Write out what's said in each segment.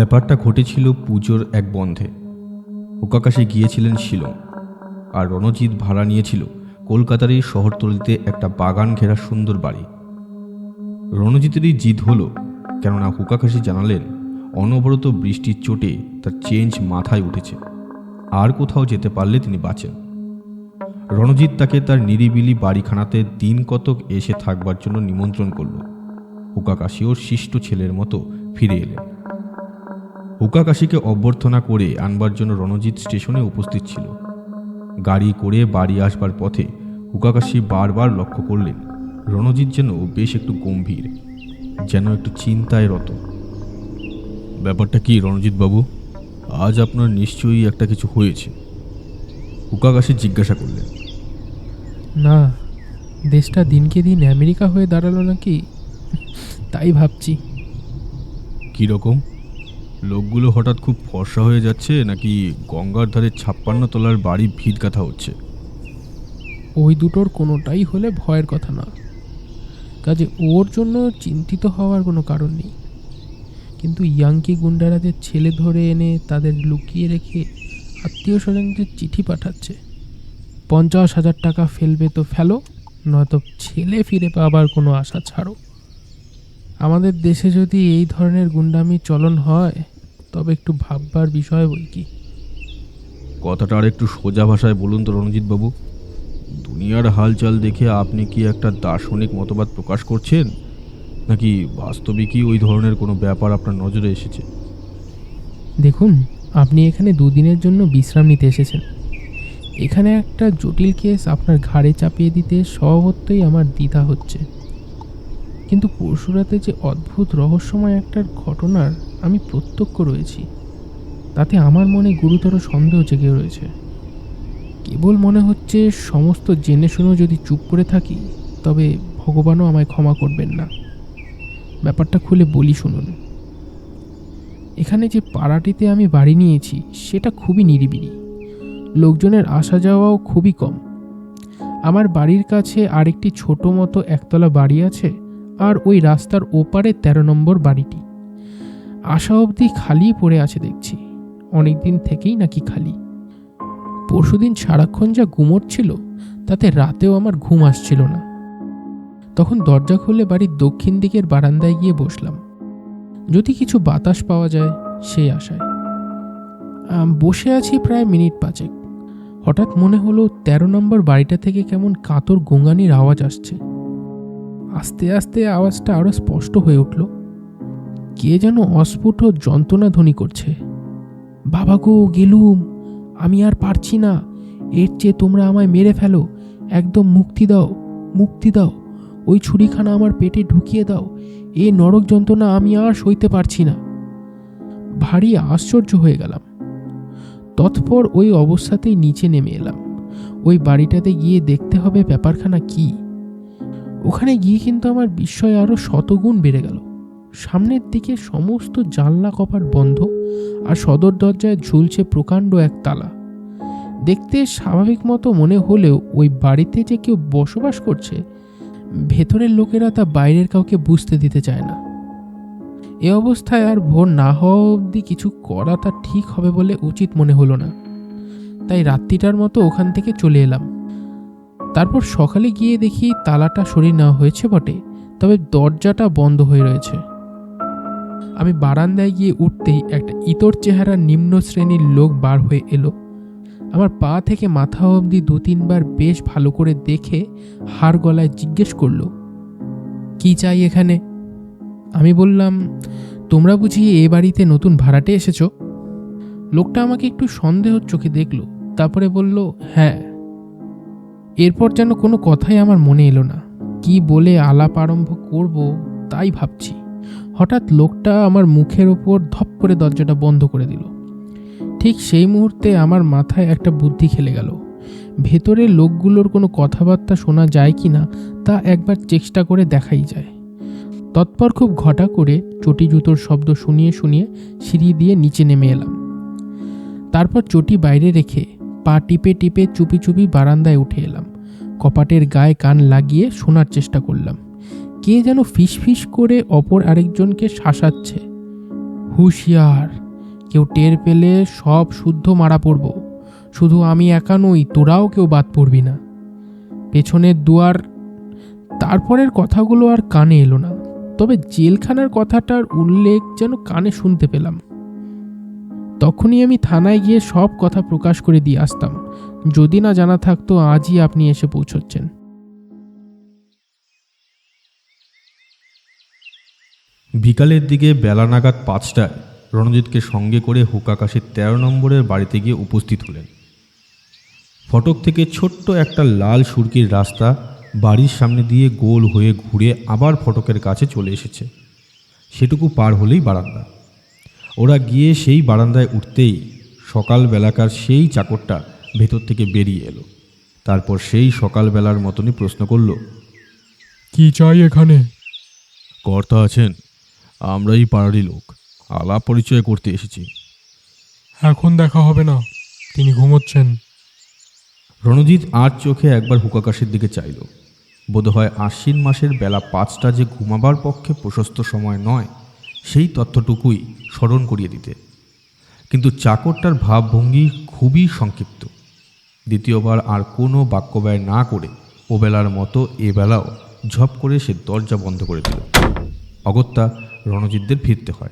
ব্যাপারটা ঘটেছিল পুজোর এক বন্ধে। ওকাকাশে গিয়েছিলেন শিলং, আর রণজিৎ ভাড়া নিয়েছিল কলকাতার এই শহরতলিতে একটা বাগান ঘেরা সুন্দর বাড়ি। রণজিতেরই জিদ হলো, কেননা হুকাকাশি জানালেন, অনবরত বৃষ্টির চোটে তার চেঞ্জ মাথায় উঠেছে, আর কোথাও যেতে পারলে তিনি বাঁচেন। রণজিৎ তাকে তার নিরিবিলি বাড়িখানাতে দিন কতক এসে থাকবার জন্য নিমন্ত্রণ করল। হুকাকাশিও শিষ্ট ছেলের মতো ফিরে এলেন। হুকাকাশিকে অভ্যর্থনা করে আনবার জন্য রণজিৎ স্টেশনে উপস্থিত ছিল। গাড়ি করে বাড়ি আসবার পথে হুকাকাশি বারবার লক্ষ্য করলেন রণজিৎ যেন বেশ একটু গম্ভীর যেন একটু চিন্তায় রত। ব্যাপারটা কি রণজিৎ বাবু? আজ আপনার নিশ্চয়ই একটা কিছু হয়েছে। হুকাকাশি জিজ্ঞাসা করলেন। না দেশটা দিনকে দিন আমেরিকা হয়ে দাঁড়াল নাকি? তাই ভাবছি। কীরকম? লোকগুলো হঠাৎ খুব ফর্সা হয়ে যাচ্ছে, নাকি গঙ্গার ধারে ছাপ্পান্ন তলার বাড়ি ভিড় কাথা হচ্ছে? ওই দুটোর কোনোটাই হলে ভয়ের কথা না। কাজে ওর জন্য চিন্তিত হওয়ার কোনো কারণ নেই। কিন্তু ইয়াঙ্কি গুন্ডারাদের ছেলে ধরে এনে তাদের লুকিয়ে রেখে আত্মীয় স্বজনদের চিঠি পাঠাচ্ছে। পঞ্চাশ হাজার টাকা ফেলবে তো ফেলো, নয়তো ছেলে ফিরে পাবার কোনো আশা ছাড়ো। আমাদের দেশে যদি এই ধরনের গুন্ডামি চলন হয় তবে একটু ভাববার বিষয় বই কি? কথাটা আর একটু সোজা ভাষায় বলুন তো রণজিৎ বাবু দুনিয়ার হালচাল দেখে আপনি কি একটা দার্শনিক মতবাদ প্রকাশ করছেন? নাকি বাস্তবিকই ওই ধরনের কোনো ব্যাপার আপনার নজরে এসেছে? দেখুন আপনি এখানে দুদিনের জন্য বিশ্রাম নিতে এসেছেন। এখানে একটা জটিল কেস আপনার ঘাড়ে চাপিয়ে দিতে স্বভাবতই আমার দ্বিধা হচ্ছে। কিন্তু পরশুরাতে যে অদ্ভুত রহস্যময় একটা ঘটনার আমি প্রত্যক্ষ রয়েছি। তাতে আমার মনে গুরুতর সন্দেহ জেগে রয়েছে। কেবল মনে হচ্ছে সমস্ত জেনে শুনেও যদি চুপ করে থাকি, তবে ভগবানও আমায় ক্ষমা করবেন না। ব্যাপারটা খুলে বলি শুনুন। এখানে যে পাড়াটিতে আমি বাড়ি নিয়েছি, সেটা খুবই নিরিবিলি। লোকজনের আসা যাওয়াও খুবই কম। আমার বাড়ির কাছে আরেকটি ছোট মতো একতলা বাড়ি আছে, আর ওই রাস্তার ওপারে তেরো নম্বর বাড়িটি। আসা অবধি খালি পড়ে আছে দেখছি। অনেক দিন থেকেই নাকি খালি। পরশুদিন সারাক্ষণ যা গুমট ছিল, তাতে রাতেও আমার ঘুম আসছিল না। তখন দরজা খুলে বাড়ির দক্ষিণ দিকের বারান্দায় গিয়ে বসলাম। যদি কিছু বাতাস পাওয়া যায়, সেই আশায়। বসে আছি প্রায় মিনিট পাঁচেক। হঠাৎ মনে হলো তেরো নম্বর বাড়িটা থেকে কেমন কাতর গোঙানির আওয়াজ আসছে। আস্তে আস্তে আওয়াজটা আরও স্পষ্ট হয়ে উঠল। কে যেন অস্ফুট যন্ত্রণা ধ্বনি করছে। বাবা গো, গেলুম, আমি আর পারছি না। এর চেয়ে তোমরা আমায় মেরে ফেলো। একদম মুক্তি দাও মুক্তি দাও। ওই ছুরিখানা আমার পেটে ঢুকিয়ে দাও। এ নরক যন্ত্রণা আমি আর সইতে পারছি না। ভারী আশ্চর্য হয়ে গেলাম। তৎপর ওই অবস্থাতেই নিচে নেমে এলাম। ওই বাড়িটাতে গিয়ে দেখতে হবে ব্যাপারখানা কি। ওখানে গিয়ে কিন্তু আমার বিস্ময় আরও শতগুণ বেড়ে গেল। সামনের দিকে সমস্ত জানলা কপাট বন্ধ আর সদর দরজায় ঝুলছে প্রকাণ্ড এক তালা। দেখতে স্বাভাবিক মতো মনে হলেও ওই বাড়িতে যে কেউ বসবাস করছে, ভেতরের লোকেরা তা বাইরের কাউকে বুঝতে দিতে চায় না। এ অবস্থায় আর ভোর না হওয়া অবধি কিছু করা তা ঠিক হবে বলে উচিত মনে হলো না। তাই রাত্রিটার মতো ওখান থেকে চলে এলাম। তারপর সকালে গিয়ে দেখি তালাটা সরিয়ে নেওয়া হয়েছে বটে, তবে দরজাটা বন্ধ হয়ে রয়েছে। আমি বারান্দায় গিয়ে উঠতেই একটা ইতর চেহারা নিম্ন শ্রেণির লোক বার হয়ে এলো। আমার পা থেকে মাথা অবধি দু তিনবার বেশ ভালো করে দেখে হার গলায় জিজ্ঞেস করল, কি চাই এখানে? আমি বললাম, তোমরা বুঝি এ বাড়িতে নতুন ভাড়াটে এসেছ? লোকটা আমাকে একটু সন্দেহ চোখে দেখল, তারপরে বলল হ্যাঁ। এরপর যেন কোনো কথাই আমার মনে এলো না। কি বলে আলাপ আরম্ভ করব তাই ভাবছি। হঠাৎ লোকটা আমার মুখের ওপর ধপ করে দরজাটা বন্ধ করে দিল। ঠিক সেই মুহূর্তে আমার মাথায় একটা বুদ্ধি খেলে গেল। ভেতরে লোকগুলোর কোনো কথাবার্তা শোনা যায় কি না, তা একবার চেষ্টা করে দেখাই যায়। তৎপর খুব ঘটা করে চটি জুতোর শব্দ শুনিয়ে শুনিয়ে সিঁড়ি দিয়ে নিচে নেমে এলাম। তারপর চটি বাইরে রেখে পা টিপে টিপে চুপি চুপি বারান্দায় উঠে এলাম। কপাটের গায়ে কান লাগিয়ে শোনার চেষ্টা করলাম। কে যেন ফিস ফিস করে অপর আরেকজনকে শাসাচ্ছে। হুঁশিয়ার, কেউ টের পেলে সব শুদ্ধ মারা পড়ব। শুধু আমি একা নই, তোরাও কেউ বাদ পড়বি না। পেছনের দুয়ার, তারপরের কথাগুলো আর কানে এলো না। তবে জেলখানার কথাটার উল্লেখ যেন কানে শুনতে পেলাম। তখনই আমি থানায় গিয়ে সব কথা প্রকাশ করে দিয়ে আসতাম। যদি না জানা থাকতো, আজই আপনি এসে পৌঁছচ্ছেন। বিকালের দিকে বেলা নাগাদ পাঁচটায় রণজিৎকে সঙ্গে করে হুকাকাশির তেরো নম্বরের বাড়িতে গিয়ে উপস্থিত হলেন। ফটক থেকে ছোট্ট একটা লাল সুরকির রাস্তা বাড়ির সামনে দিয়ে গোল হয়ে ঘুরে আবার ফটকের কাছে চলে এসেছে। সেটুকু পার হলেই বারান্দা। ওরা গিয়ে সেই বারান্দায় উঠতেই সকালবেলাকার সেই চাকরটা ভেতর থেকে বেরিয়ে এলো। তারপর সেই সকালবেলার মতনই প্রশ্ন করল কি চাই এখানে? কর্তা আছেন? আমরাই পাড়ারই লোক। আলাপ পরিচয় করতে এসেছি। এখন দেখা হবে না। তিনি ঘুমোচ্ছেন। রণজিৎ আর চোখে একবার হুকাকাশের দিকে চাইল। বোধহয় আশ্বিন মাসের বেলা পাঁচটা যে ঘুমাবার পক্ষে প্রশস্ত সময় নয় সেই তথ্যটুকুই স্মরণ করিয়ে দিতে। কিন্তু চাকরটার ভাবভঙ্গি খুবই সংক্ষিপ্ত। দ্বিতীয়বার আর কোনো বাক্যব্যয় না করে ওবেলার মতো এবেলাও ঝপ করে সে দরজা বন্ধ করে দিল। অগত্যা রণজিৎদের ফিরতে হয়।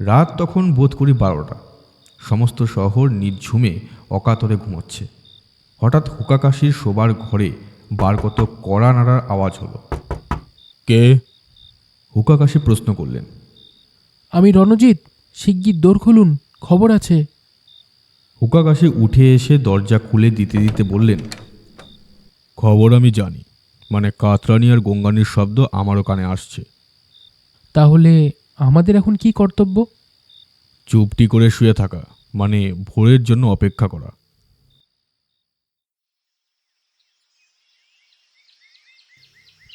রাত তখন বোধ করি বারোটা। সমস্ত শহর নির্ঝুমে অকাতরে ঘুমোচ্ছে। হঠাৎ হুকাকাশির শোবার ঘরে বার কত কড়া নাড়ার আওয়াজ হলো। কে? হুকাকাশি প্রশ্ন করলেন। আমি রণজিৎ, শিগগির দৌড় খুলুন, খবর আছে। হুকাকাশি উঠে এসে দরজা খুলে দিতে দিতে বললেন খবর আমি জানি। মানে কাতরানি আর গঙ্গানির শব্দ আমারও কানে আসছে। তাহলে আমাদের এখন কি কর্তব্য? চুপটি করে শুয়ে থাকা মানে ভোরের জন্য অপেক্ষা করা।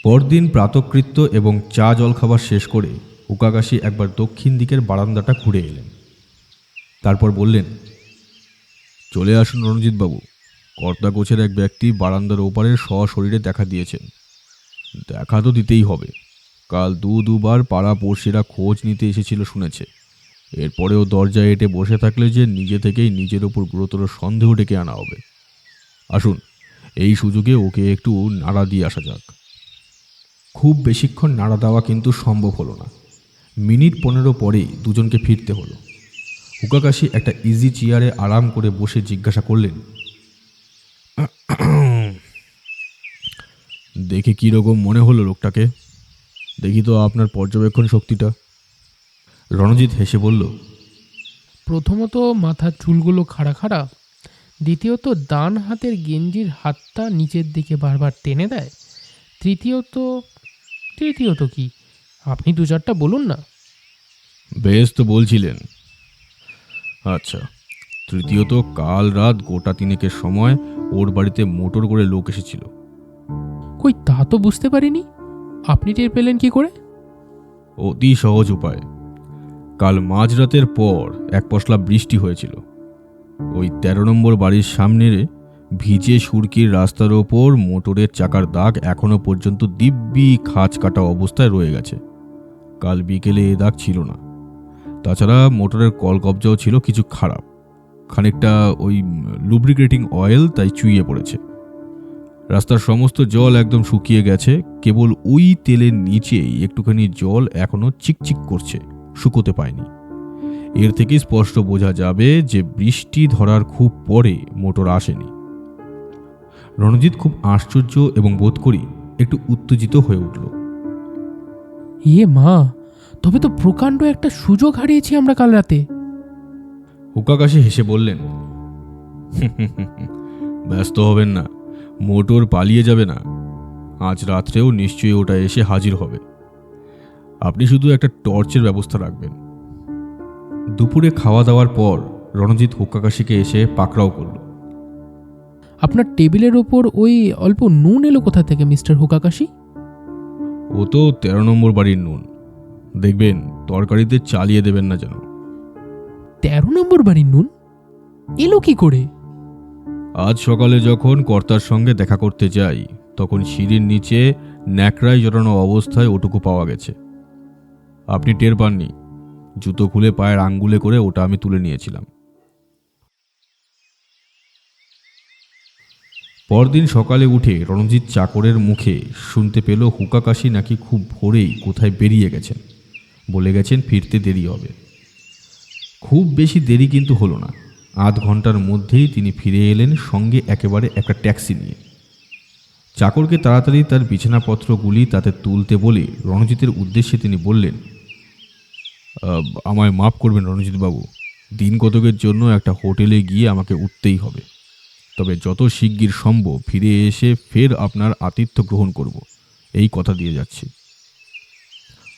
পরদিন প্রাতকৃত্য এবং চা জলখাবার শেষ করে উকাকাশি একবার দক্ষিণ দিকের বারান্দাটা ঘুরে এলেন। তারপর বললেন চলে আসুন রণজিৎবাবু। কর্তা গোছের এক ব্যক্তি বারান্দার ওপারে সশরীরে দেখা দিয়েছেন। দেখা তো দিতেই হবে। কাল দু দুবার পাড়া পড়শিরা খোঁজ নিতে এসেছিল শুনেছে। এরপরেও দরজায় এটে বসে থাকলে যে নিজে থেকেই নিজের ওপর গুরুতর সন্দেহ ডেকে আনা হবে। আসুন, এই সুযোগে ওকে একটু নাড়া দিয়ে আসা যাক। খুব বেশিক্ষণ নাড়া দেওয়া কিন্তু সম্ভব হলো না। মিনিট পনেরো পরেই দুজনকে ফিরতে হলো। হুকাকাশি একটা ইজি চেয়ারে আরাম করে বসে জিজ্ঞাসা করলেন দেখে কীরকম মনে হলো লোকটাকে? দেখি তো আপনার পর্যবেক্ষণ শক্তিটা। রণজিৎ হেসে বলল প্রথমত মাথার চুলগুলো খাড়া খাড়া দ্বিতীয়ত ডান হাতের গেঞ্জির হাতটা নিচের দিকে বারবার টেনে দেয় তৃতীয়ত তৃতীয়ত কি? আপনি দু চারটা বলুন না। বেশ তো বলছিলেন। আচ্ছা তৃতীয়ত কাল রাত গোটা তিনেকের সময় ওর বাড়িতে মোটর করে লোক এসেছিল। কই তা তো বুঝতে পারিনি। আপনি টের পেলেন কি করে? অতি সহজ উপায়। কাল মাঝরাতের পর এক পশলা বৃষ্টি হয়েছিল। ওই তেরো নম্বর বাড়ির সামনে ভিজে সুরকির রাস্তার ওপর মোটরের চাকার দাগ এখনও পর্যন্ত দিব্যি খাঁচ কাটা অবস্থায় রয়ে গেছে। কাল বিকেলে এ দাগ ছিল না। তাছাড়া মোটরের কলকবজাও ছিল কিছু খারাপ। খানিকটা ওই লুব্রিকেটিং অয়েল তাই চুইয়ে পড়েছে। রাস্তার সমস্ত জল একদম শুকিয়ে গেছে, কেবল ওই তেলের নিচেই একটুখানি জল এখনও চিকচিক করছে, শুকোতে পায়নি। এর থেকে স্পষ্ট বোঝা যাবে যে বৃষ্টি ধরার খুব পরে মোটর আসেনি। রণজিৎ খুব আশ্চর্য এবং বোধ করি একটু উত্তেজিত হয়ে উঠল। ইয়ে মা তবে তো প্রকাণ্ড একটা সুযোগ হারিয়েছি আমরা কাল রাতে। হুকাকাশে হেসে বললেন ব্যস্ত হবেন না মোটর পালিয়ে যাবে না। আজ রাত্রেও নিশ্চয়ই ওটা এসে হাজির হবে। আপনি শুধু একটা টর্চের ব্যবস্থা রাখবেন। দুপুরে খাওয়া দাওয়ার পর রণজিৎ হুক্কাকাশিকে এসে পাকড়াও করল। আপনার টেবিলের ওপর ওই অল্প নুন এলো কোথা থেকে মিস্টার হুকাকাশি ও তো তেরো নম্বর বাড়ির নুন। দেখবেন তরকারিতে চালিয়ে দেবেন না যেন। তেরো নম্বর বাড়ির নুন? এলো কি করে? আজ সকালে যখন কর্তার সঙ্গে দেখা করতে যাই তখন সিঁড়ির নিচে ন্যাকড়ায় জড়ানো অবস্থায় ওটুকু পাওয়া গেছে। আপনি টের পাননি জুতো খুলে পায়ের আঙ্গুলে করে ওটা আমি তুলে নিয়েছিলাম। পরদিন সকালে উঠে রণজিৎ চাকরের মুখে শুনতে পেল হুকাকাশি নাকি খুব ভোরেই কোথায় বেরিয়ে গেছেন। বলে গেছেন, ফিরতে দেরি হবে। খুব বেশি দেরি কিন্তু হলো না। আধ ঘণ্টার মধ্যেই তিনি ফিরে এলেন সঙ্গে একেবারে একটা ট্যাক্সি নিয়ে। চাকরকে তাড়াতাড়ি তার বিছানাপত্রগুলি তাতে তুলতে বলে রণজিতের উদ্দেশ্যে তিনি বললেন আমায় মাফ করবেন রণজিৎবাবু দিন কতকের জন্য একটা হোটেলে গিয়ে আমাকে উঠতেই হবে। তবে যত শিগগির সম্ভব ফিরে এসে ফের আপনার আতিথ্য গ্রহণ করব। এই কথা দিয়ে যাচ্ছি।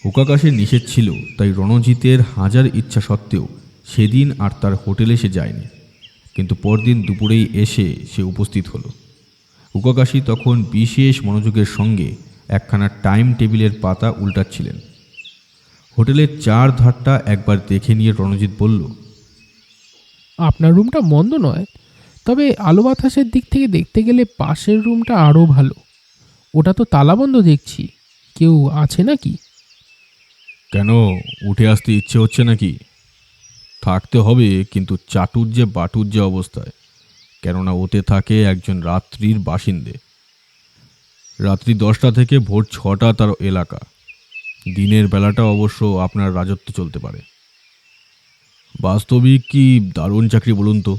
হুকাকাশের নিষেধ ছিল, তাই রণজিতের হাজার ইচ্ছা সত্ত্বেও সেদিন আর তার হোটেলে সে যায়নি। কিন্তু পরদিন দুপুরেই এসে সে উপস্থিত হলো। উকাকাশি তখন বিশেষ মনোযোগের সঙ্গে একখানা টাইম টেবিলের পাতা উল্টাচ্ছিলেন। হোটেলের চার ধারটা একবার দেখে নিয়ে রণজিৎ বলল, আপনার রুমটা মন্দ নয়, তবে আলো বাতাসের দিক থেকে দেখতে গেলে পাশের রুমটা আরও ভালো। ওটা তো তালাবন্ধ দেখছি। কেউ আছে নাকি? কেন? উঠে আসতে ইচ্ছে হচ্ছে নাকি? থাকতে হবে, কিন্তু চাটুর যে বাটুর যে অবস্থায়। কেননা ওতে থাকে একজন রাত্রির বাসিন্দে। রাত্রি দশটা থেকে ভোর ছটা তার এলাকা। দিনের বেলাটা অবশ্য আপনার রাজত্ব চলতে পারে। বাস্তবিক কি দারুণ চাকরি বলুন তো?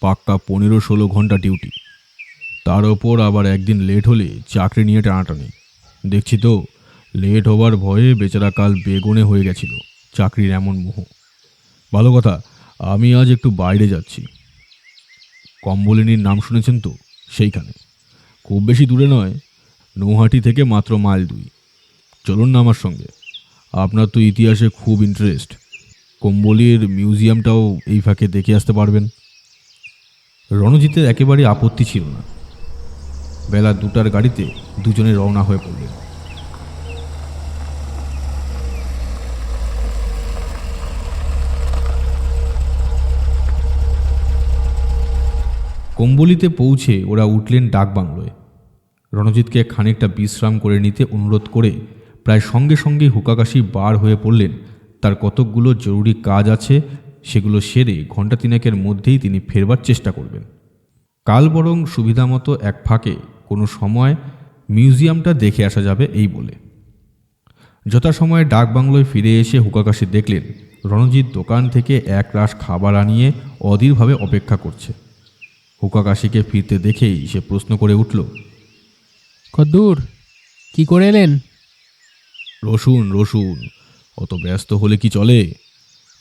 পাক্কা পনেরো ষোলো ঘণ্টা ডিউটি। তার ওপর আবার একদিন লেট হলে চাকরি নিয়ে টানাটানি। দেখছি তো লেট হবার ভয়ে বেচারা কাল বেগুনে হয়ে গেছিল, চাকরির এমন মোহ। ভালো কথা, আমি আজ একটু বাইরে যাচ্ছি। কম্বলিনীর নাম শুনেছেন তো? সেইখানে। খুব বেশি দূরে নয়, নৌহাটি থেকে মাত্র মাইল দুই। চলুন না আমার সঙ্গে। আপনার তো ইতিহাসে খুব ইন্টারেস্ট কম্বলির মিউজিয়ামটাও এই ফাঁকে দেখে আসতে পারবেন। রণজিতের একেবারে আপত্তি ছিল না। বেলা দুটার গাড়িতে দুজনে রওনা হয়ে পড়লেন। কম্বলিতে পৌঁছে ওরা উঠলেন ডাকবাংলোয়। রণজিৎকে খানিকটা বিশ্রাম করে নিতে অনুরোধ করে প্রায় সঙ্গে সঙ্গে হুকাকাশি বার হয়ে পড়লেন, তার কতকগুলো জরুরি কাজ আছে, সেগুলো সেরে ঘণ্টা তিনেকের মধ্যেই তিনি ফেরবার চেষ্টা করবেন। কাল বরং সুবিধামতো এক ফাঁকে, কোনো সময় মিউজিয়ামটা দেখে আসা যাবে এই বলে। যথাসময়ে ডাকবাংলোয় ফিরে এসে হুকাকাশি দেখলেন, রণজিৎ দোকান থেকে এক রাশ খাবার আনিয়ে অধীরভাবে অপেক্ষা করছে। হুকাকাশিকে ফিরতে দেখেই সে প্রশ্ন করে উঠল কদ্দূর কি করে এলেন? রসুন রসুন অত ব্যস্ত হলে কি চলে?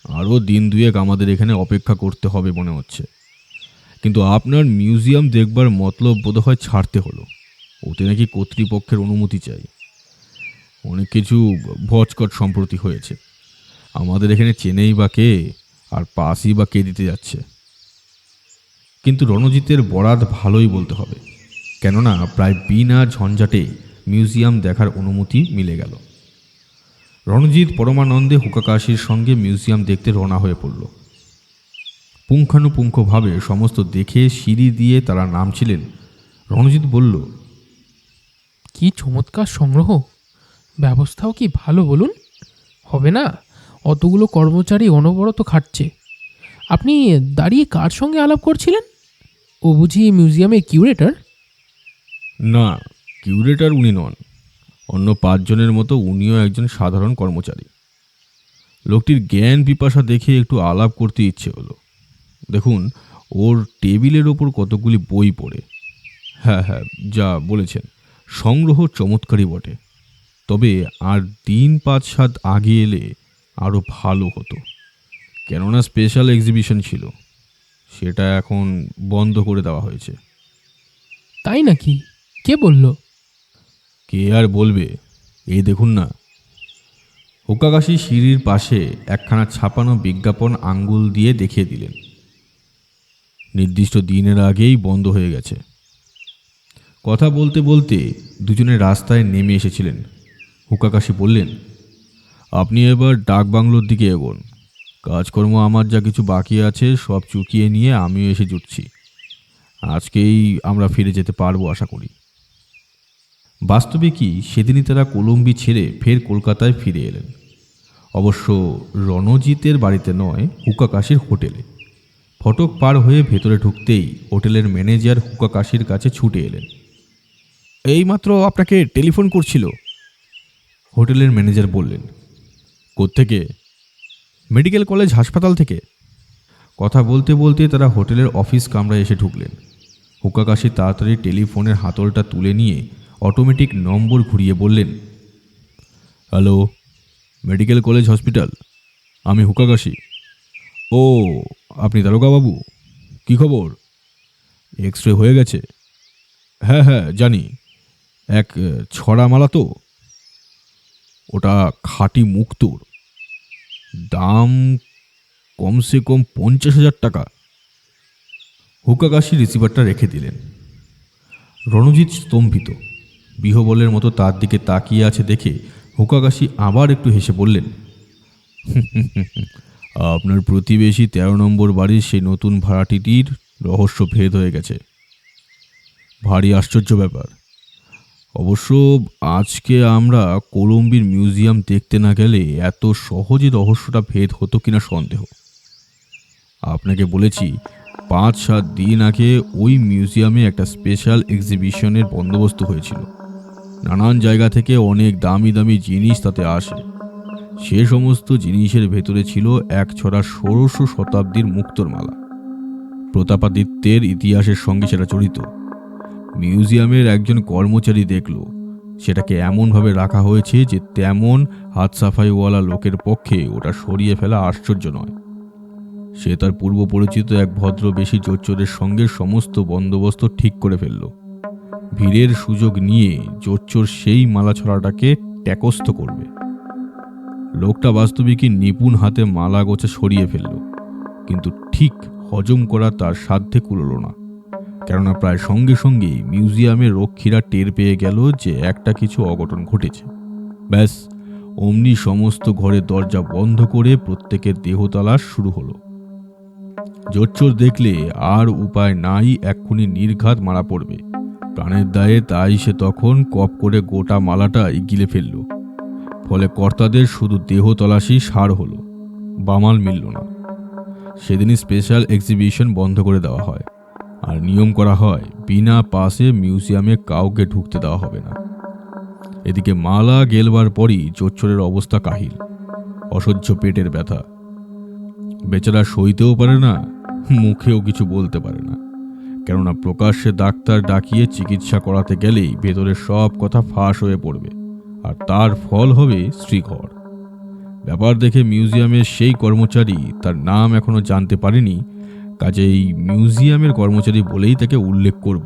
আরও দিন দুয়েক আমাদের এখানে অপেক্ষা করতে হবে মনে হচ্ছে। কিন্তু আপনার মিউজিয়াম দেখবার মতলব বোধহয় ছাড়তে হলো। ওতে নাকি কর্তৃপক্ষের অনুমতি চাই। অনেক কিছু ভজকট সম্প্রতি হয়েছে। আমাদের এখানে চেনেই বা কে আর পাসই বা কে দিতে যাচ্ছে। কিন্তু রণজিতের বরাত ভালোই বলতে হবে। কেননা প্রায় বিনা ঝঞ্ঝাটে মিউজিয়াম দেখার অনুমতি মিলে গেল। রণজিৎ পরমানন্দে হুকাকাশির সঙ্গে মিউজিয়াম দেখতে রওনা হয়ে পড়ল। পুঙ্খানুপুঙ্খভাবে সমস্ত দেখে সিঁড়ি দিয়ে তারা নামছিলেন। রণজিৎ বলল, কি চমৎকার সংগ্রহ! ব্যবস্থাও কি ভালো বলুন? হবে না, অতগুলো কর্মচারী অনবরত খাটছে। আপনি দাঁড়িয়ে কার সঙ্গে আলাপ করছিলেন? ও বুঝি মিউজিয়ামের কিউরেটর? না, কিউরেটার উনি নন। অন্য পাঁচজনের মতো উনিও একজন সাধারণ কর্মচারী। লোকটির জ্ঞান পিপাসা দেখে একটু আলাপ করতে ইচ্ছে হলো। দেখুন, ওর টেবিলের ওপর কতগুলি বই পড়ে। হ্যাঁ হ্যাঁ যা বলেছেন, সংগ্রহ চমৎকারই বটে। তবে আর দিন পাঁচ সাত আগে এলে আরও ভালো হতো। কেননা স্পেশাল এক্সিবিশন ছিল। সেটা এখন বন্ধ করে দেওয়া হয়েছে। তাই নাকি? কে বলল? কে আর বলবে? এই দেখুন না। হুকাকাশি সিঁড়ির পাশে একখানা ছাপানো বিজ্ঞাপন আঙ্গুল দিয়ে দেখিয়ে দিলেন। নির্দিষ্ট দিনের আগেই বন্ধ হয়ে গেছে। কথা বলতে বলতে দুজনে রাস্তায় নেমে এসেছিলেন। হুকাকাশি বললেন আপনি এবার ডাক বাংলোর দিকে এগোন। কাজকর্ম আমার যা কিছু বাকি আছে, সব চুকিয়ে নিয়ে আমিও এসে জুটছি। আজকেই আমরা ফিরে যেতে পারব আশা করি। বাস্তবে কি, সেদিনই তারা কলম্বি ছেড়ে ফের কলকাতায় ফিরে এলেন। অবশ্য রণজিতের বাড়িতে নয়, হুকাকাশির হোটেলে। ফটক পার হয়ে ভেতরে ঢুকতেই হোটেলের ম্যানেজার হুকাকাশির কাছে ছুটে এলেন। এইমাত্র আপনাকে টেলিফোন করছিল, হোটেলের ম্যানেজার বললেন। কোত্থেকে? মেডিকেল কলেজ হাসপাতাল থেকে? কথা বলতে বলতে তারা হোটেলের অফিস কামরায় এসে ঢুকলেন। হুকাকাশি তাড়াতাড়ি টেলিফোনের হাতলটা তুলে নিয়ে অটোমেটিক নম্বর ঘুরিয়ে বললেন, হ্যালো, মেডিকেল কলেজ হসপিটাল, আমি হুকাকাশি। ও, আপনি দারোগাবাবু? কী খবর? এক্স রে হয়ে গেছে? হ্যাঁ হ্যাঁ জানি। এক ছড়া মালা তো? ওটা খাঁটি মুক্তোর দাম কমসে কম পঞ্চাশ হাজার টাকা হুকাকাশি রিসিভারটা রেখে দিলেন রণজিৎ স্তম্ভিত বিহবলের মতো তার দিকে তাকিয়ে আছে দেখে হুকাকাশি আবার একটু হেসে বললেন আপনার প্রতিবেশী তেরো নম্বর বাড়ির সেই নতুন ভাড়াটিটির রহস্য ভেদ হয়ে গেছে ভারী আশ্চর্য ব্যাপার অবশ্য আজকে আমরা কলম্বির মিউজিয়াম দেখতে না গেলে এত সহজে রহস্যটা ভেদ হতো কিনা সন্দেহ। আপনাকে বলেছি, পাঁচ সাত দিন আগে ওই মিউজিয়ামে একটা স্পেশাল এক্সিবিশনের বন্দোবস্ত হয়েছিল। নানান জায়গা থেকে অনেক দামি দামি জিনিস তাতে আসে। সে সমস্ত জিনিসের ভেতরে ছিল এক ছড়া ষোড়শ শতাব্দীর মুক্তোর মালা। প্রতাপাদিত্যের ইতিহাসের সঙ্গে সেটা জড়িত। মিউজিয়ামের একজন কর্মচারী দেখল। সেটাকে এমনভাবে রাখা হয়েছে যে তেমন হাত সাফাইওয়ালা লোকের পক্ষে ওটা সরিয়ে ফেলা আশ্চর্য নয়। সে তার পূর্ব পরিচিত এক ভদ্র বেশি জোচ্চোরের সঙ্গে সমস্ত বন্দোবস্ত ঠিক করে ফেলল। ভিড়ের সুযোগ নিয়ে জোচ্চোর সেই মালা ছড়াটাকে ট্যাকস্থ করবে। লোকটা বাস্তবিকই নিপুণ হাতে মালা গোছে সরিয়ে ফেলল, কিন্তু ঠিক হজম করা তার সাধ্যে কুলল না। কেননা প্রায় সঙ্গে সঙ্গেই মিউজিয়ামের রক্ষীরা টের পেয়ে গেল যে একটা কিছু অঘটন ঘটেছে। ব্যাস, অমনি সমস্ত ঘরের দরজা বন্ধ করে প্রত্যেকের দেহ শুরু হলো। জোচ্চোর দেখলে আর উপায় নাই, এক্ষুনি নির্ঘাত মারা পড়বে। প্রাণের দায়ে তাই সে তখন কপ করে গোটা মালাটাই গিলে ফেলল। ফলে কর্তাদের শুধু দেহ তলাশি সার হলো, বামাল মিলল না। সেদিনই স্পেশাল এক্সিবিশন বন্ধ করে দেওয়া হয়। আর নিয়ম করা হয়, বিনা পাসে মিউজিয়ামে কাউকে ঢুকতে দেওয়া হবে না। এদিকে মালা গেলবার পরই চোচ্চরের অবস্থা কাহিল, অসহ্য পেটের ব্যথা। বেচারা সইতেও পারে না, মুখেও কিছু বলতে পারে না। কেননা প্রকাশ্যে ডাক্তার ডাকিয়ে চিকিৎসা করাতে গেলেই ভেতরের সব কথা ফাঁস হয়ে পড়বে, আর তার ফল হবে শ্রীঘর। ব্যাপার দেখে মিউজিয়ামের সেই কর্মচারী তার নাম এখনও জানতে পারেনি কাজেই মিউজিয়ামের কর্মচারী বলেই তাকে উল্লেখ করব।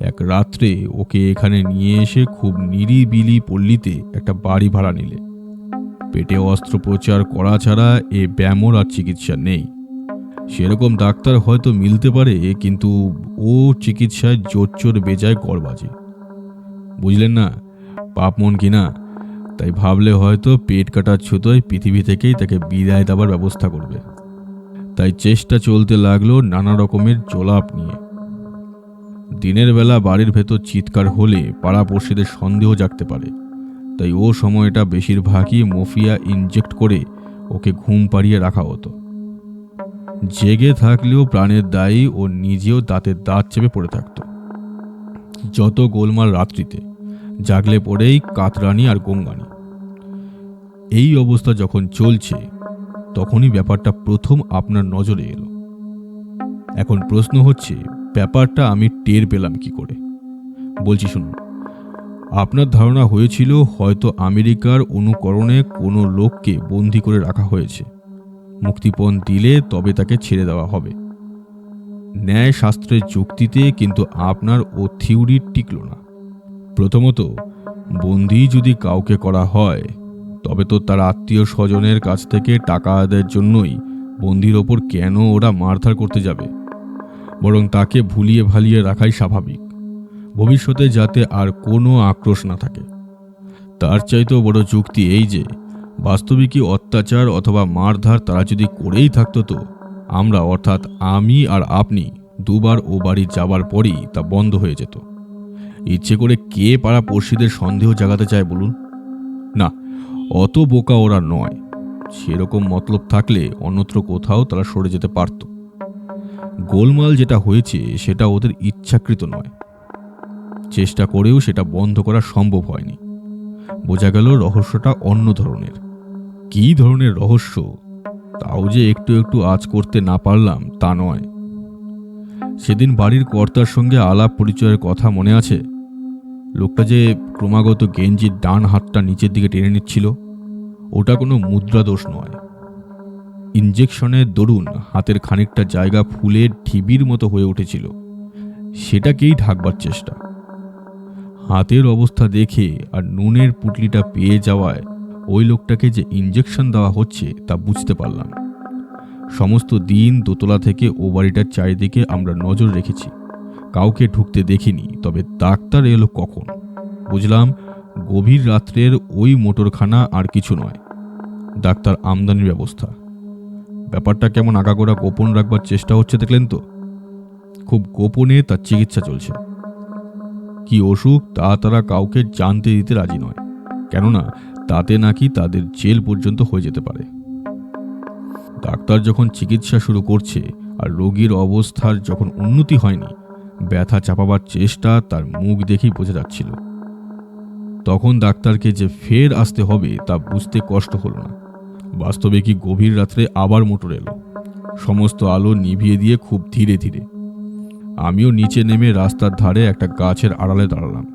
এক রাত্রে ওকে এখানে নিয়ে এসে খুব নিরিবিলি পল্লীতে একটা বাড়ি ভাড়া নিলে। পেটে অস্ত্রোপচার করা ছাড়া এ ব্যামোর আর চিকিৎসা নেই। সেরকম ডাক্তার হয়তো মিলতে পারে, কিন্তু ও চিকিৎসায় জোচ্চোর বেজায় গড়বাজি। বুঝলেন না, পাপ মন কিনা তাই ভাবলে হয়তো পেট কাটার ছুতোয় পৃথিবী থেকেই তাকে বিদায় দেওয়ার ব্যবস্থা করবে। তাই চেষ্টা চলতে লাগল নানা রকমের জোলাপ নিয়ে। দিনের বেলা বাড়ির ভেতর চিৎকার হলে পাড়াপড়শিদের সন্দেহ জাগতে পারে। তাই ও সময়টা বেশিরভাগই মফিয়া ইনজেক্ট করে ওকে ঘুম পাড়িয়ে রাখা হতো। জেগে থাকলেও প্রাণের দায়ী ও নিজেও দাঁতের দাঁত চেপে পড়ে থাকতো। যত গোলমাল রাত্রিতে, জাগলে পড়েই কাতরানি আর গঙ্গানি এই অবস্থা যখন চলছে তখনই ব্যাপারটা প্রথম আপনার নজরে এলো। এখন প্রশ্ন হচ্ছে, ব্যাপারটা আমি টের পেলাম কি করে? বলছি, শুনুন, আপনার ধারণা হয়েছিল হয়তো আমেরিকার অনুকরণে কোনো লোককে বন্দি করে রাখা হয়েছে। মুক্তিপণ দিলে তবে তাকে ছেড়ে দেওয়া হবে। ন্যায় শাস্ত্রের যুক্তিতে কিন্তু আপনার ও থিওরি টিকল না। প্রথমত, বন্দি যদি কাউকে করা হয় তবে তো তার আত্মীয় স্বজনের কাছ থেকে টাকা আদায়ের জন্যই বন্দির ওপর কেন ওরা মারধার করতে যাবে? বরং তাকে ভুলিয়ে ভালিয়ে রাখাই স্বাভাবিক। ভবিষ্যতে যাতে আর কোনো আক্রোশ না থাকে। তার চাইতেও বড় যুক্তি এই যে, বাস্তবিকই অত্যাচার অথবা মারধার তারা যদি করেই থাকতো তো, আমরা অর্থাৎ আমি আর আপনি দুবার ও বাড়ি যাবার পরই তা বন্ধ হয়ে যেত। ইচ্ছে করে কে পাড়া পড়শিদের সন্দেহ জাগাতে চায় বলুন? না অত বোকা ওরা নয়। সেরকম মতলব থাকলে অন্যত্র কোথাও তারা সরে যেতে পারত। গোলমাল যেটা হয়েছে, সেটা ওদের ইচ্ছাকৃত নয়। চেষ্টা করেও সেটা বন্ধ করা সম্ভব হয়নি। বোঝা গেল রহস্যটা অন্য ধরনের। কী ধরনের রহস্য? তাও যে একটু একটু আজ করতে না পারলাম তা নয়। সেদিন বাড়ির কর্তার সঙ্গে আলাপ পরিচয়ের কথা মনে আছে? লোকটা যে ক্রমাগত গেঞ্জির ডান হাতটা নিচের দিকে টেনে নিচ্ছিল, ওটা কোনো মুদ্রা দোষ নয়। ইঞ্জেকশনের দরুন হাতের খানিকটা জায়গা ফুলে ঢিবির মতো হয়ে উঠেছিল। সেটাকেই ঢাকবার চেষ্টা। হাতের অবস্থা দেখে আর নুনের পুটলিটা পেয়ে যাওয়ায় ওই লোকটাকে যে ইঞ্জেকশন দেওয়া হচ্ছে তা বুঝতে পারলাম। সমস্ত দিন দোতলা থেকে ও বাড়িটার চারিদিকে আমরা নজর রেখেছি। কাউকে ঢুকতে দেখিনি, তবে ডাক্তার এলো কখন? বুঝলাম, গভীর রাত্রের ওই মোটরখানা আর কিছু নয়। ডাক্তার আমদানির ব্যবস্থা। ব্যাপারটা কেমন আগাগোড়া গোপন রাখবার চেষ্টা হচ্ছে দেখলেন তো? খুব গোপনে তার চিকিৎসা চলছে। কি অসুখ, তা তারা কাউকে জানতে দিতে রাজি নয়। কেননা, তাতে নাকি তাদের জেল পর্যন্ত হয়ে যেতে পারে। ডাক্তার যখন চিকিৎসা শুরু করছে, আর রোগীর অবস্থার যখন উন্নতি হয়নি ব্যথা চাপাবার চেষ্টা তার মুখ দেখেই বোঝা যাচ্ছিল। তখন ডাক্তারকে যে ফের আসতে হবে তা বুঝতে কষ্ট হলো না। বাস্তবে কি গভীর রাত্রে আবার মোটর এলো? সমস্ত আলো নিভিয়ে দিয়ে খুব ধীরে ধীরে। আমিও নিচে নেমে রাস্তার ধারে একটা গাছের আড়ালে দাঁড়ালাম।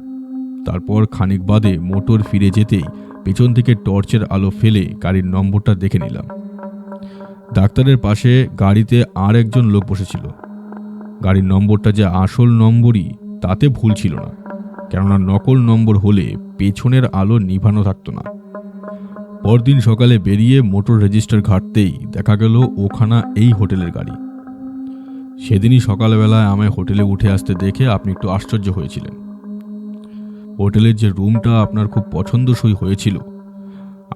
তারপর খানিক বাদে মোটর ফিরে যেতেই পেছন থেকে টর্চের আলো ফেলে গাড়ির নম্বরটা দেখে নিলাম। ডাক্তারের পাশে গাড়িতে আর একজন লোক বসেছিল। গাড়ির নম্বরটা যে আসল নম্বরই, তাতে ভুল ছিল না। কেননা নকল নম্বর হলে পেছনের আলো নিভানো থাকতো না। পরদিন সকালে বেরিয়ে মোটর রেজিস্টার ঘাটতেই দেখা গেল ওখানা এই হোটেলের গাড়ি। সেদিনই সকালবেলায় আমায় হোটেলে উঠে আসতে দেখে আপনি একটু আশ্চর্য হয়েছিলেন। হোটেলের যে রুমটা আপনার খুব পছন্দসই হয়েছিল,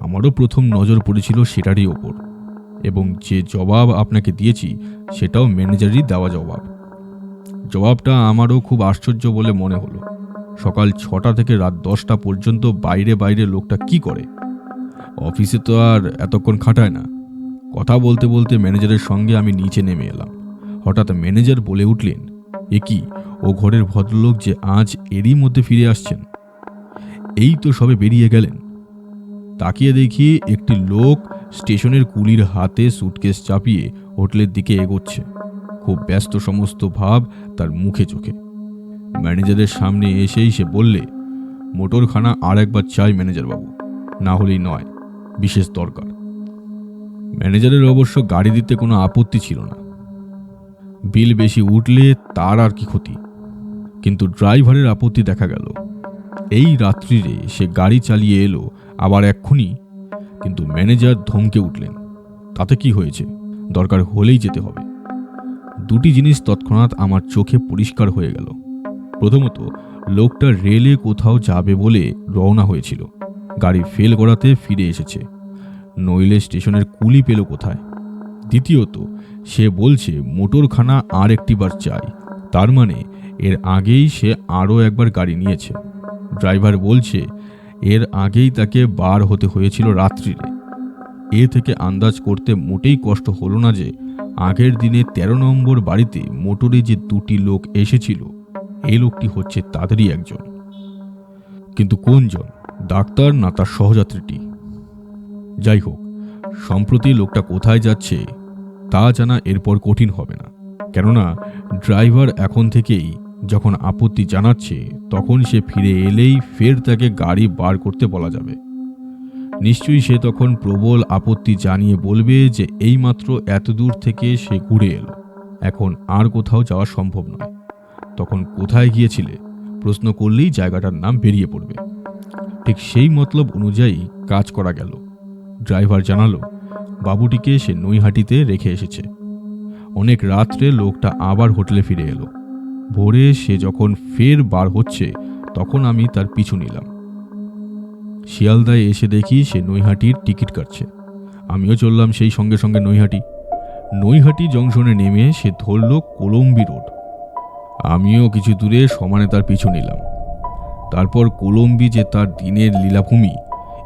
আমারও প্রথম নজর পড়েছিল সেটারই ওপর। এবং যে জবাব আপনাকে দিয়েছি, সেটাও ম্যানেজারই দেওয়া জবাব। জবাবটা আমারও খুব আশ্চর্য বলে মনে হলো। সকাল ছটা থেকে রাত দশটা পর্যন্ত বাইরে বাইরে লোকটা কি করে? অফিসে তো আর এতক্ষণ খাটায় না। কথা বলতে বলতে ম্যানেজারের সঙ্গে আমি নিচে নেমে এলাম। হঠাৎ ম্যানেজার বলে উঠলেন, এ কি, ও ঘরের ভদ্রলোক যে আজ এরই মধ্যে ফিরে আসছেন? এই তো সবে বেরিয়ে গেলেন। তাকিয়ে দেখি একটি লোক স্টেশনের কুলির হাতে সুটকেস চাপিয়ে হোটেলের দিকে এগোচ্ছে। খুব ব্যস্ত সমস্ত ভাব তার মুখে চোখে। ম্যানেজারের সামনে এসেই সে বললে, মোটরখানা আর একবার চাই ম্যানেজার বাবু, না হলেই নয়, বিশেষ দরকার। ম্যানেজারের অবশ্য গাড়ি দিতে কোনো আপত্তি ছিল না। বিল বেশি উঠলে তার আর কি ক্ষতি? কিন্তু ড্রাইভারের আপত্তি দেখা গেল। এই রাত্রিরে সে গাড়ি চালিয়ে এলো আবার এক্ষুনি, কিন্তু ম্যানেজার ধমকে উঠলেন, তাতে কি হয়েছে? দরকার হলেই যেতে হবে। দুটি জিনিস তৎক্ষণাৎ আমার চোখে পরিষ্কার হয়ে গেল। প্রথমত, লোকটা রেলে কোথাও যাবে বলে রওনা হয়েছিল। গাড়ি ফেল করাতে ফিরে এসেছে। নইলে স্টেশনের কুলি পেল কোথায়? দ্বিতীয়ত, সে বলছে মোটরখানা আর একটিবার চাই। তার মানে এর আগেই সে আরও একবার গাড়ি নিয়েছে। ড্রাইভার বলছে, এর আগেই তাকে বার হতে হয়েছিল রাত্রিরে। এ থেকে আন্দাজ করতে মোটেই কষ্ট হলো না যে আগের দিনে ১৩ নম্বর বাড়িতে মোটরে যে দুটি লোক এসেছিল এই লোকটি হচ্ছে তাদেরই একজন। কিন্তু কোনজন? ডাক্তার না তার সহযাত্রীটি? যাই হোক, সম্প্রতি লোকটা কোথায় যাচ্ছে, তা জানা এরপর কঠিন হবে না। কেননা, ড্রাইভার এখন থেকেই যখন আপত্তি জানাচ্ছে, তখন সে ফিরে এলেই ফের তাকে গাড়ি বার করতে বলা যাবে। নিশ্চয়ই সে তখন প্রবল আপত্তি জানিয়ে বলবে যে এইমাত্র এত দূর থেকে সে ঘুরে এলো। এখন আর কোথাও যাওয়া সম্ভব নয়। তখন কোথায় গিয়েছিলে? প্রশ্ন করলেই জায়গাটার নাম বেরিয়ে পড়বে। ঠিক সেই মতলব অনুযায়ী কাজ করা গেল। ড্রাইভার জানালো, বাবুটিকে সে নৈহাটিতে রেখে এসেছে। অনেক রাত্রে লোকটা আবার হোটেলে ফিরে এলো। ভোরে সে যখন ফের বার হচ্ছে, তখন আমি তার পিছু নিলাম। শিয়ালদায় এসে দেখি সে নৈহাটির টিকিট কাটছে। আমিও চললাম সেই সঙ্গে সঙ্গে নৈহাটি। নৈহাটি জংশনে নেমে সে ধরল কোলম্বি রোড। আমিও কিছু দূরে সমানে তার পিছু নিলাম। তারপর কোলম্বি যে তার দিনের লীলাভূমি,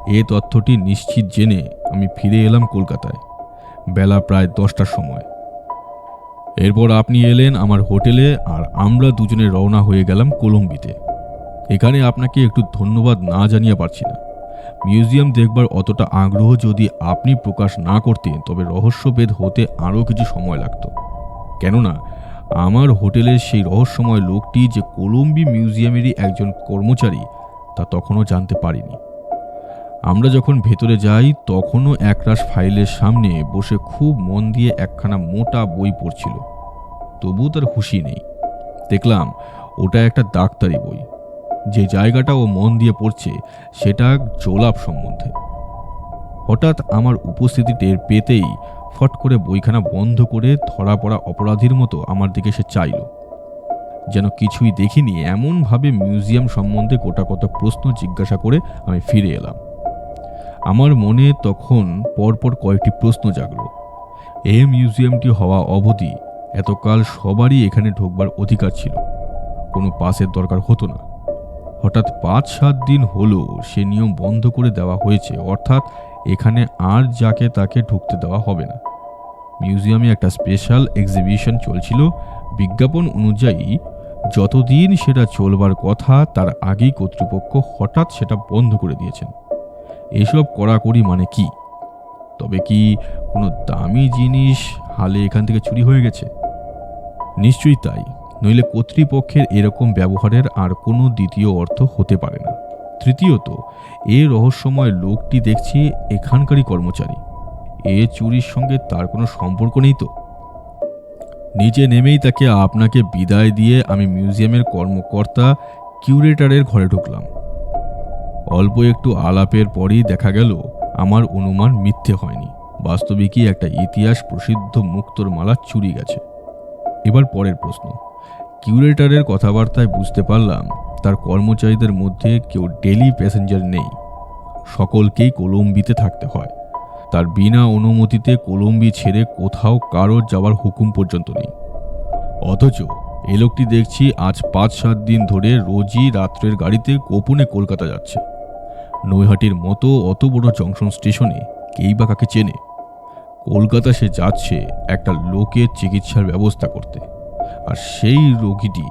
এ তথ্যটি নিশ্চিত জেনে আমি ফিরে এলাম কলকাতায়। বেলা প্রায় দশটার সময়। এরপর আপনি এলেন আমার হোটেলে আর আমরা দুজনে রওনা হয়ে গেলাম কোলম্বিতে। এখানে আপনাকে একটু ধন্যবাদ না জানিয়ে পারছি না। মিউজিয়াম দেখবার অতটা আগ্রহ যদি আপনি প্রকাশ না করতেন, তবে রহস্যভেদ হতে আরও কিছু সময় লাগতো। কেননা, আমার হোটেলের সেই রহস্যময় লোকটি যে কলম্বি মিউজিয়ামেরই একজন কর্মচারী, তা তখনও জানতে পারিনি। আমরা যখন ভেতরে যাই, তখনও একরাশ ফাইলের সামনে বসে খুব মন দিয়ে একখানা মোটা বই পড়ছিল। তবু তার হুঁশি নেই। দেখলাম, ওটা একটা ডাক্তারি বই। যে জায়গাটা ও মন দিয়ে পড়ছে, সেটা জোলাপ সম্বন্ধে। হঠাৎ আমার উপস্থিতি টের পেতেই ফট করে বইখানা বন্ধ করে ধরা পড়া অপরাধীর মতো আমার দিকে সে চাইল। যেন কিছুই দেখিনি, এমনভাবে মিউজিয়াম সম্বন্ধে গোটা কত প্রশ্ন জিজ্ঞাসা করে আমি ফিরে এলাম। আমার মনে তখন পরপর কয়েকটি প্রশ্ন জাগলো। এ মিউজিয়ামটি হওয়া অবধি এতকাল সবারই এখানে ঢোকবার অধিকার ছিল। কোনো পাসের দরকার হতো না। হঠাৎ পাঁচ, সাত দিন হলো সে নিয়ম বন্ধ করে দেওয়া হয়েছে, অর্থাৎ এখানে আর যাকে তাকে ঢুকতে দেওয়া হবে না। মিউজিয়ামে একটা স্পেশাল এক্সিবিশন চলছিল। বিজ্ঞাপন অনুযায়ী যতদিন সেটা চলবার কথা, তার আগেই কর্তৃপক্ষ হঠাৎ সেটা বন্ধ করে দিয়েছেন। এসব কড়াকড়ি মানে কি? তবে কি কোনো দামি জিনিস হালে এখান থেকে চুরি হয়ে গেছে? নিশ্চয়ই তাই। নইলে কর্তৃপক্ষের এরকম ব্যবহারের আর কোনো দ্বিতীয় অর্থ হতে পারে না। তৃতীয়ত, এ রহস্যময় লোকটি দেখছি এখানকারই কর্মচারী। এ চুরির সঙ্গে তার কোনো সম্পর্ক নেই তো? নিচে নেমেই তাকে আপনাকে বিদায় দিয়ে আমি মিউজিয়ামের কর্মকর্তা, কিউরেটারের ঘরে ঢুকলাম। অল্প একটু আলাপের পরই দেখা গেল, আমার অনুমান মিথ্যে হয়নি। বাস্তবিকই একটা ইতিহাস প্রসিদ্ধ মুক্তোর মালা চুরি গেছে। এবার পরের প্রশ্ন। কিউরেটারের কথাবার্তায় বুঝতে পারলাম, তার কর্মচারীদের মধ্যে কেউ ডেলি প্যাসেঞ্জার নেই। সকলকেই কলম্বিতে থাকতে হয়। তার বিনা অনুমতিতে কলম্বি ছেড়ে কোথাও কারোর যাওয়ার হুকুম পর্যন্ত নেই। অথচ এ লোকটি দেখছি আজ পাঁচ সাত দিন ধরে রোজই রাত্রের গাড়িতে গোপনে কলকাতা যাচ্ছে। নৈহাটির মতো অত বড় জংশন স্টেশনে কেই বা কাকে চেনে? কলকাতা সে যাচ্ছে একটা লোকের চিকিৎসার ব্যবস্থা করতে। আর সেই রোগীটি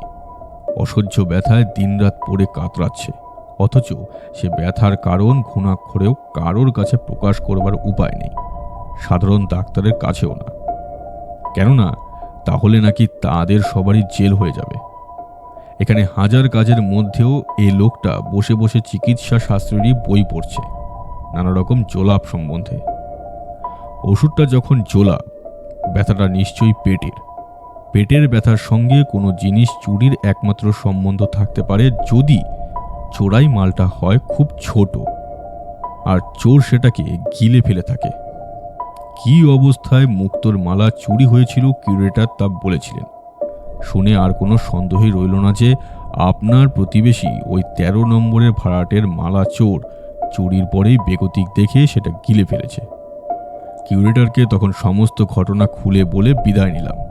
অসহ্য ব্যথায় দিনরাত পড়ে কাতরাচ্ছে। অথচ সে ব্যথার কারণ ঘুণাক্ষরেও কারোর কাছে প্রকাশ করবার উপায় নেই। সাধারণ ডাক্তারের কাছেও না। কেননা, তাহলে নাকি তাদের সবারই জেল হয়ে যাবে। এখানে হাজার কাজের মধ্যেও এই লোকটা বসে বসে চিকিৎসা শাস্ত্রেরই বই পড়ছে, নানা রকম জোলাপ সম্বন্ধে। ওষুধটা যখন জোলাপ, ব্যথাটা নিশ্চয়ই পেটের। পেটের ব্যথার সঙ্গে কোনো জিনিস চুরির একমাত্র সম্বন্ধ থাকতে পারে যদি চোরাই মালটা হয় খুব ছোট। আর চোর সেটাকে গিলে ফেলে থাকে। কি অবস্থায় মুক্তোর মালা চুরি হয়েছিল কিউরেটার তা বলেছিলেন। শুনে আর কোনো সন্দেহই রইল না যে আপনার প্রতিবেশী ওই তেরো নম্বরের ভাড়াটের মালা চোর চুরির পরেই বেগতিক দেখে সেটা গিলে ফেলেছে। কিউরেটারকে তখন সমস্ত ঘটনা খুলে বলে বিদায় নিলাম।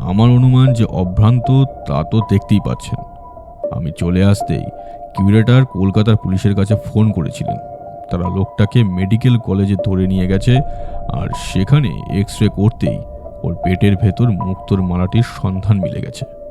আমার অনুমান যে অভ্রান্ত তা তো দেখতেই পাচ্ছেন। আমি চলে আসতেই কিউরেটার কলকাতার পুলিশের কাছে ফোন করেছিলেন। তারা লোকটাকে মেডিকেল কলেজে ধরে নিয়ে গেছে আর সেখানে এক্স রে করতেই ওর পেটের ভেতর মুক্তোর মালাটির সন্ধান মিলে গেছে।